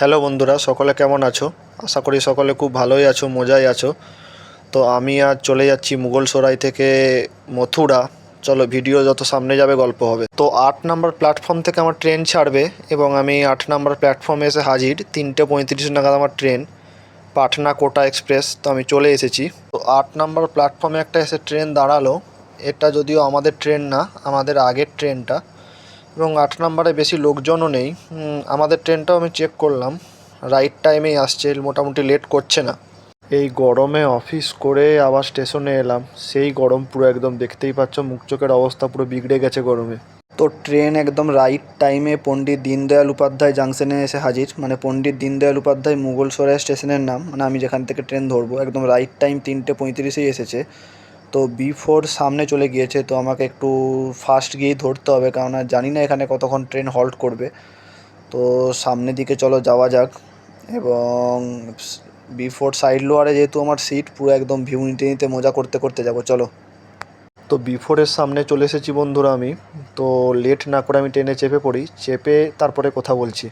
Hello বন্ধুরা, সকলে কেমন আছো? আশা করি সকলে খুব ভালোই আছো, মজাই আছো। তো আমি আজ চলে যাচ্ছি মুঘলসরাই থেকে মথুরা। চলো, ভিডিও যত সামনে যাবে গল্প হবে। তো আট নাম্বার প্ল্যাটফর্ম থেকে আমার ট্রেন ছাড়বে এবং আমি আট নাম্বার প্ল্যাটফর্মে এসে হাজির। তিনটে পঁয়ত্রিশ নাগাদ আমার ট্রেন পাটনা কোটা এক্সপ্রেস তো আমি চলে এসেছি। তো আট নাম্বার প্ল্যাটফর্মে একটা এসে ট্রেন দাঁড়াল। এটা যদিও আমাদের ট্রেন না, আমাদের আগের ট্রেনটা এবং আট নম্বরে বেশি লোকজনও নেই। আমাদের ট্রেনটাও আমি চেক করলাম। রাইট টাইমেই আসছে, মোটামুটি লেট করছে না। এই গরমে অফিস করে আবার স্টেশনে এলাম। সেই গরম পুরো একদম দেখতেই পাচ্ছ, মুখ চোখের অবস্থা পুরো বিগড়ে গেছে গরমে। তো ট্রেন একদম রাইট টাইমে পণ্ডিত দীনদয়াল উপাধ্যায় জাংশনে এসে হাজির। মানে পণ্ডিত দীনদয়াল উপাধ্যায় মুঘলসরাই স্টেশনের নাম। মানে আমি যেখান থেকে ট্রেন ধরবো, একদম রাইট টাইম তিনটে পঁয়ত্রিশেই এসেছে। তো বি ফোর সামনে চলে গিয়েছে, তো আমাকে একটু ফাস্ট গিয়েই ধরতে হবে কেননা জানি না এখানে কতক্ষণ ট্রেন হল্ট করবে। তো সামনের দিকে চলো, যাওয়া যাক। এবং বি ফোর সাইড লোয়ারে যেহেতু আমার সিট পুরো একদম ভিউ নিতে নিতে মজা করতে করতে যাব, চলো। তো বি ফোরের সামনে চলে এসেছি বন্ধুরা আমি। তো লেট না করে আমি ট্রেনে চেপে পড়ি, চেপে তারপরে কথা বলছি।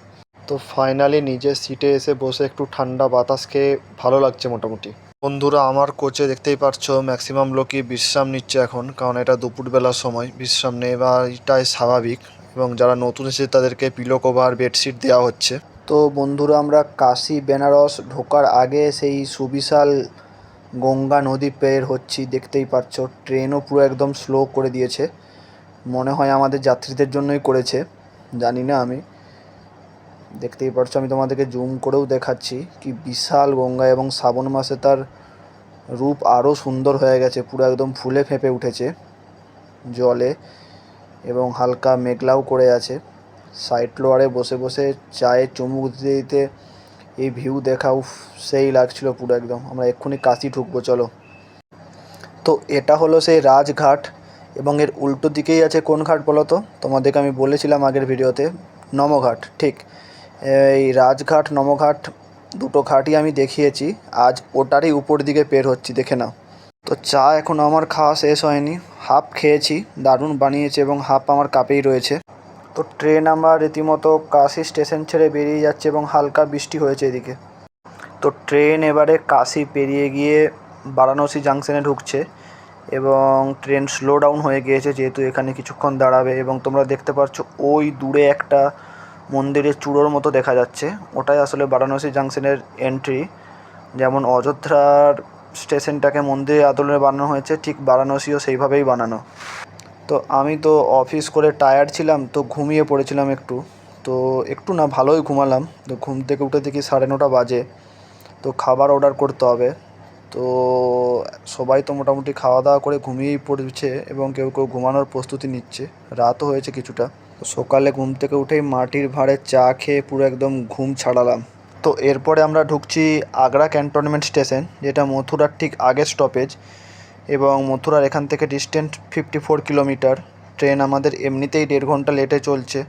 তো ফাইনালি নিজের সিটে এসে বসে একটু ঠান্ডা বাতাস খেয়ে ভালো লাগছে মোটামুটি। বন্ধুরা, আমার কোচে দেখতেই পারছ ম্যাক্সিমাম লোকই বিশ্রাম নিচ্ছে এখন, কারণ এটা দুপুরবেলার সময়, বিশ্রাম নেওয়া এটাই স্বাভাবিক এবং যারা নতুন এসেছে তাদেরকে পিলো কভার বেডশিট দেওয়া হচ্ছে। তো বন্ধুরা, আমরা কাশি, বেনারস ঢোকার আগে সেই সুবিশাল গঙ্গা নদী পের হচ্ছি, দেখতেই পারছ ট্রেনও পুরো একদম স্লো করে দিয়েছে। মনে হয় আমাদের যাত্রীদের জন্যই করেছে, জানি না আমি। দেখতেই পারছ, আমি তোমাদেরকে জুম করেও দেখাচ্ছি কি বিশাল গঙ্গা এবং শ্রাবণ মাসে তার রূপ আরও সুন্দর হয়ে গেছে, পুরো একদম ফুলে ফেঁপে উঠেছে জলে এবং হালকা মেঘলাও করে আছে। সাইড ফ্লোয়ারে বসে বসে চায়ে চুমুক দিতে দিতে এই ভিউ দেখা, উফ, সেই লাগছিল পুরো একদম। আমরা এক্ষুনি কাশি ঢুকবো, চলো। তো এটা হলো সেই রাজঘাট এবং এর উল্টো দিকেই আছে কোন ঘাট বলো তো? তোমাদেরকে আমি বলেছিলাম আগের ভিডিওতে নমঘাট, ঠিক। এই রাজঘাট, নমঘাট দুটো ঘাটই আমি দেখিয়েছি। আজ ওটারই উপর দিকে পের হচ্ছি, দেখে নাও। তো চা এখন আমার খাওয়া শেষ হয়নি। হাফ খেয়েছি, দারুণ বানিয়েছে এবং হাফ আমার কাপেই রয়েছে। তো ট্রেন আমার রীতিমতো কাশি স্টেশন ছেড়ে বেরিয়ে যাচ্ছে এবং হালকা বৃষ্টি হয়েছে এদিকে। তো ট্রেন এবারে কাশি পেরিয়ে গিয়ে বারাণসী জাংশনে ঢুকছে এবং ট্রেন স্লো ডাউন হয়ে গিয়েছে, যেহেতু এখানে কিছুক্ষণ দাঁড়াবে এবং তোমরা দেখতে পাচ্ছ ওই দূরে একটা মন্দিরের চূড়োর মতো দেখা যাচ্ছে। ওটাই আসলে বারাণসী জাংশনের এন্ট্রি যেমন অযোধ্যার স্টেশনটাকে মন্দিরের আদলে বানানো হয়েছে, ঠিক বারাণসীও সেইভাবেই বানানো। তো আমি তো অফিস করে টায়ার্ড ছিলাম, তো ঘুমিয়ে পড়েছিলাম একটু। তো একটু না, ভালোই ঘুমালাম। তো ঘুম থেকে উঠে দেখি সাড়ে নটা বাজে। তো খাবার অর্ডার করতে হবে। তো সবাই তো মোটামুটি খাওয়া দাওয়া করে ঘুমিয়েই পড়ছে এবং কেউ কেউ ঘুমানোর প্রস্তুতি নিচ্ছে। রাতও হয়েছে কিছুটা। সকালে ঘুম থেকে উঠেই মাটির ভাঁড়ে চা খেয়ে পুরো একদম ঘুম ছাড়ালাম। তো এরপরে আমরা ঢুকছি আগ্রা ক্যান্টনমেন্ট স্টেশন, যেটা মথুরার ঠিক আগের স্টপেজ এবং মথুরার এখান থেকে distance fifty four kilometre train আমাদের এমনিতেই দেড় ঘণ্টা লেটে চলছে।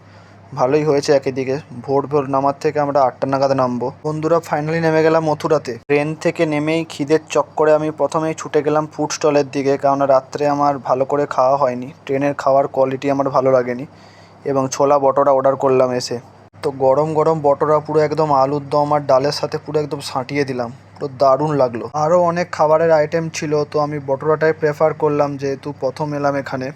ভালোই হয়েছে একদিকে। ভোর ভোর নামার থেকে আমরা আটটা নাগাদ নামবো। বন্ধুরা ফাইনালি নেমে গেলাম মথুরাতে। ট্রেন থেকে নেমেই খিদের চক্করে আমি প্রথমেই ছুটে গেলাম ফুড স্টলের দিকে কারণ রাত্রে আমার ভালো করে খাওয়া হয়নি। ট্রেনের খাওয়ার কোয়ালিটি আমার ভালো লাগেনি। এবং ছোলা বটোরা অর্ডার করলাম এসে। তো গরম গরম বটোরা পুরো একদম আলুর দম আর ডালের সাথে পুরো একদম সাঁটিয়ে দিলাম। পুরো দারুণ লাগল। আরও অনেক খাবারের আইটেম ছিল, তো আমি বটোরাটাই প্রেফার করলাম যেহেতু প্রথম এলাম এখানে।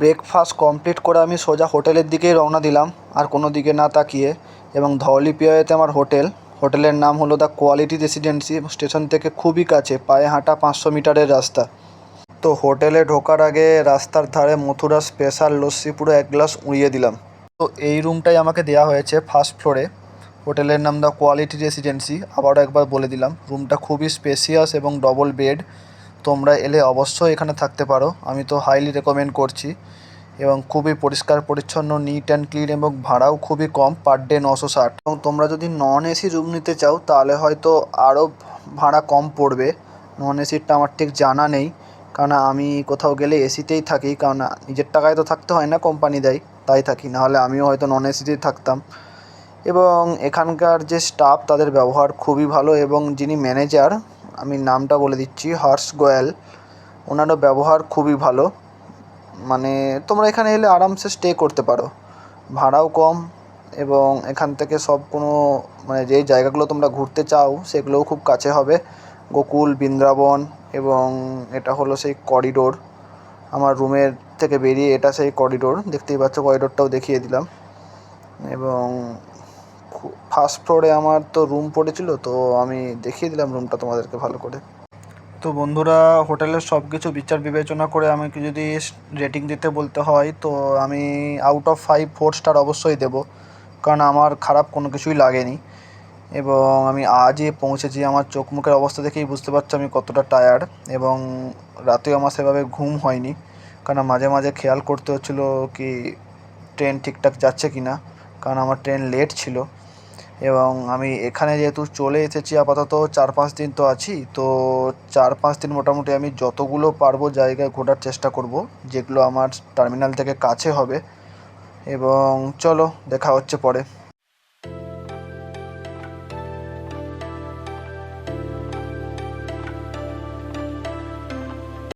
ব্রেকফাস্ট কমপ্লিট করে আমি সোজা হোটেলের দিকেই রওনা দিলাম, আর কোনো দিকে না তাকিয়ে। এবং ধওলিপিয়াতে আমার হোটেল। হোটেলের নাম হলো দ্য কোয়ালিটি রেসিডেন্সি স্টেশন থেকে খুবই কাছে, পায়ে হাঁটা পাঁচশো মিটারের রাস্তা। তো হোটেলে ঢোকার আগে রাস্তার ধারে মথুরা স্পেশাল লস্যি পুরো এক গ্লাস উড়িয়ে দিলাম। তো এই রুমটাই আমাকে দেওয়া হয়েছে ফার্স্ট ফ্লোরে। হোটেলের নাম দ্য কোয়ালিটি রেসিডেন্সি, আবারও একবার বলে দিলাম। রুমটা খুবই স্পেসিয়াস এবং ডবল বেড। তোমরা এলে অবশ্যই এখানে থাকতে পারো। আমি তো হাইলি রেকমেন্ড করছি। এবং খুবই পরিষ্কার, পরিচ্ছন্ন, নিট অ্যান্ড ক্লিন এবং ভাড়াও খুবই কম পার ডে নশো ষাট। এবং তোমরা যদি নন এসি রুম নিতে চাও, তাহলে হয়তো আরও ভাড়া কম পড়বে। নন এসিরটা আমার ঠিক জানা নেই। কারণ আমি কোথাও গেলে এসিতেই থাকি, কারণ নিজের টাকায় তো থাকতে হয় না কোম্পানি দেয়, তাই থাকি। নাহলে আমিও হয়তো নন এসিতেই থাকতাম। এবং এখানকার যে স্টাফ তাদের ব্যবহার খুবই ভালো এবং যিনি ম্যানেজার আমি নামটা বলে দিচ্ছি, হর্ষ গোয়াল, ওনারও ব্যবহার খুবই ভালো। মানে তোমরা এখানে এলে আরামসে স্টে করতে পারো। ভাড়াও কম এবং এখান থেকে সব কোনো মানে যেই জায়গাগুলো তোমরা ঘুরতে চাও, সেগুলোও খুব কাছে হবে। গোকুল, বৃন্দাবন এবং এটা হলো সেই করিডোর আমার রুমের থেকে বেরিয়ে এটা সেই করিডোর দেখতেই পাচ্ছ করিডোরটাও দেখিয়ে দিলাম। এবং ফার্স্ট ফ্লোরে আমার তো রুম পড়েছিল, তো আমি দেখিয়ে দিলাম রুমটা তোমাদেরকে ভালো করে। তো বন্ধুরা, হোটেলের সব কিছু বিচার বিবেচনা করে আমাকে যদি রেটিং দিতে বলতে হয়, তো আমি out of five four star অবশ্যই দেবো। কারণ আমার খারাপ কোনো কিছুই লাগেনি। এবং আমি আজই পৌঁছেছি, আমার চোখ মুখের অবস্থা দেখেই বুঝতে পারছ আমি কতটা টায়ার্ড এবং রাতেও আমার সেভাবে ঘুম হয়নি। কারণ মাঝে মাঝে খেয়াল করতে হচ্ছিল কি ট্রেন ঠিকঠাক যাচ্ছে কি না কারণ আমার ট্রেন লেট ছিল। এবং আমি এখানে যেহেতু চলে এসেছি, আপাতত চার পাঁচ দিন তো আছি, তো চার পাঁচ দিন মোটামুটি আমি যতগুলো পারব জায়গায় ঘোরার চেষ্টা করব, যেগুলো আমার টার্মিনাল থেকে কাছে হবে। এবং চলো, দেখা হচ্ছে পরে।